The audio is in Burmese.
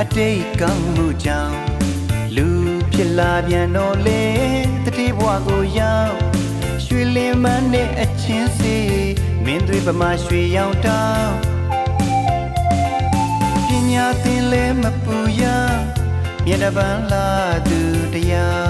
အတိတ်ကောင်းမှုကြောင့်လူဖြစ်လာပြန်တော့လေတတိဘဝကိုရောက်ရွှေလင်းမန်းနဲ့အချင်းစီမင်းတွေပမာရွှေရောင်တောင်းပညာသင်လဲမပူရမြေတပန်းလာသူတရား